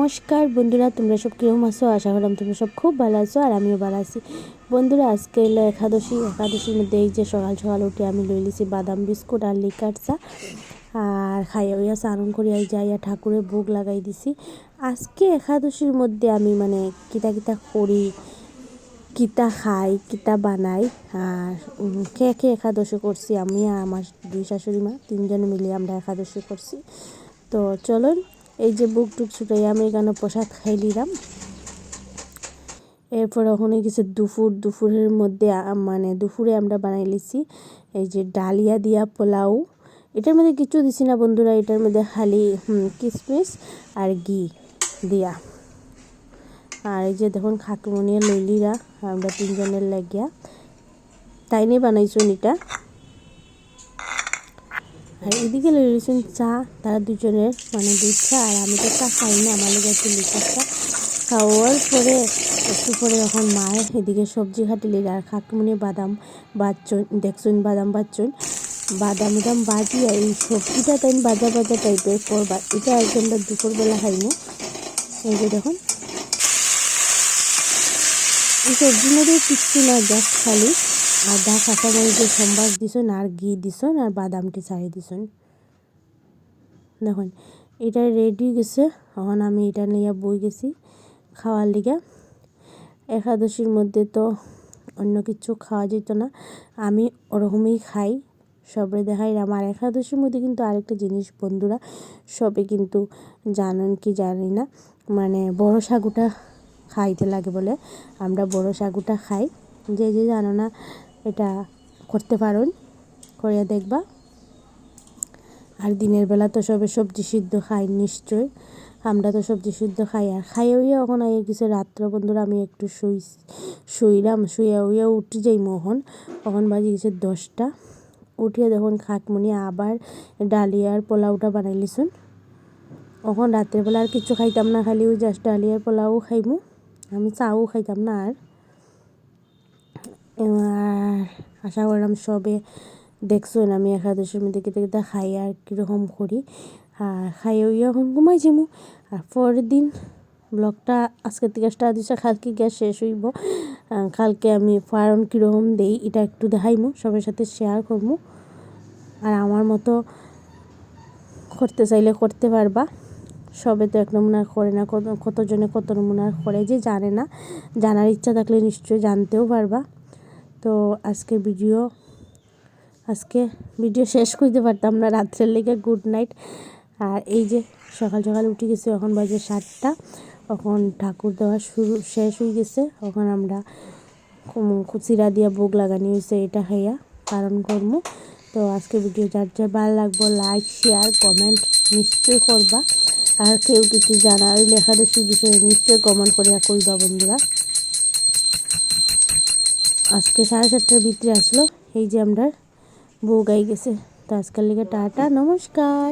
নমস্কার বন্ধুরা, তোমরা সব কীরকম আছো? আশা করলাম তোমরা সব খুব ভালো আছো আর আমিও ভালো আছি। বন্ধুরা, আজকে এলো একাদশী। একাদশীর মধ্যে এই যে সকাল সকাল উঠে আমি লই লিছি বাদাম, বিস্কুট আর লিকার চা। আর খাইয়া হইয়া স্নান করিয়া যাইয়া ঠাকুরের ভোগ লাগাই দিছি। আজকে একাদশীর মধ্যে আমি মানে কিতা কিতা করি, কিতা খাই, কিতা বানাই আর কে কে একাদশী করছি আমি আর আমার দুই শাশুড়ি মা, তিনজনে মিলে আমরা একাদশী করছি। তো চলুন এই যে বুক টুক ছুটাই আমি এখানে প্রসাদ খাই নিলাম। এরপর ওখানে কিছু দুপুর, দুপুরের মধ্যে মানে দুপুরে আমরা বানাই লিছি এই যে ডালিয়া দিয়া পোলাও। এটার মধ্যে কিছু দিছি না বন্ধুরা, এটার মধ্যে খালি কিশমিশ আর ঘি দিয়া। আর এই যে দেখুন খাকুমনিয়া লইলিরা, আমরা তিনজনের লাগিয়া। তাই নিয়ে বানাইছুন এটা আর এদিকে লইছেন চা। তারা দুজনের মানে দুধ চা, আর আমি তো চা খাই না, আমার লেগে একটু লিকার চা। খাওয়ার পরে, একটু পরে এখন মায়ের এদিকে সবজি কাটিলি আর খাকুমনি বাদাম বাচ্চন, দেখছুন বাদাম বাচ্চন, বাদাম উদাম বাজিয়া এই সবজিটা তাই বাজা বাজা টাইপের করবা এটা একদম দুপুরবেলা খাইনি। এই যে দেখুন। এই সবজির মধ্যে কিচ্ছু না জাস্ট খালি। আদা কাঁচামরিচের সম্বাস দিছন আর ঘি দিছন আর বাদামটি ছাড়ি দিছন দেখুন, এটা রেডি গেছে। এখন আমি এটা নিয়ে বই গেছি খাওয়ার লিগে। একাদশীর মধ্যে তো অন্য কিছু খাওয়া যেত না। আমি ওরকমই খাই, সবরে দেখাই আমার একাদশীর মধ্যে কিন্তু আরেকটা জিনিস, বন্ধুরা, সবে কিন্তু জানেন কি জানি না। মানে বড় সাগুটা খাইতে লাগে বলে। আমরা বড় সাগুটা খাই। যে যে জানো না এটা করতে পারুন করে দেখবা। আর দিনের বেলা তো সবে সবজি সিদ্ধ খাই, নিশ্চয়। আমরা তো সবজি সিদ্ধ খাই, আর খাইয়া উইয়া এখন আইয়া গেছে রাত্র বন্ধুরা, আমি একটু শুই, শুইলাম শুইয়া উইয়া উঠে যাই মোহন। তখন বাজে গেছে দশটা। উঠিয়ে দেখুন খাটমুনি আবার ডালিয়ার পোলাওটা বানাই লিছুন এখন রাতের বেলা আর কিছু খাইতাম না, খালি ওই জাস্ট ডালিয়ার পোলাও খাইমু। আমি চাও খাইতাম না আর। এবার আশা করলাম সবে দেখছুন আমি একাদশীর মধ্যে কেটে কেটে খাই আর কীরকম করি। আর খাইয়ে উইয়ে এখন ঘুমাই যাব আর পরের দিন ব্লগটা আজকে থেকে স্টার্ট দিচ্ছে, কালকে গ্যাস শেষ হইব। কালকে আমি ফার্ম কীরকম দেই, এটা একটু দেখাইমু, সবার সাথে শেয়ার করব আর আমার মতো করতে চাইলে করতে পারবা। সবে তো এক নমুনা করে না, কত কতজনে কত নমুনা করে যে জানে না। জানার ইচ্ছা থাকলে নিশ্চয়ই জানতেও পারবা। তো আজকে ভিডিও আজকে ভিডিও শেষ করতে পারতাম না রাত্রের লেগে গুড নাইট আর এই যে সকাল সকাল উঠে গেছে, এখন বাজে সাতটা। এখন ঠাকুর দেওয়া শুরু, শেষ হয়ে গেছে। এখন আমরা চিরা দিয়া ভোগ লাগানি হয়েছে, এটা খাইয়া পালন করব তো আজকে ভিডিও যার যার ভালো লাগবো লাইক শেয়ার কমেন্ট নিশ্চয়ই করবা। আর কেউ কিছু জানা ওই লেখালেখির বিষয়ে নিশ্চয়ই কমেন্ট করিয়া কইবা বন্ধুরা। আজকে সাড়ে সাতটার ভিতরে আসলো। এই যে আমরা বউ গাই গেছে। তো আজকাল লিগে টাটা, নমস্কার।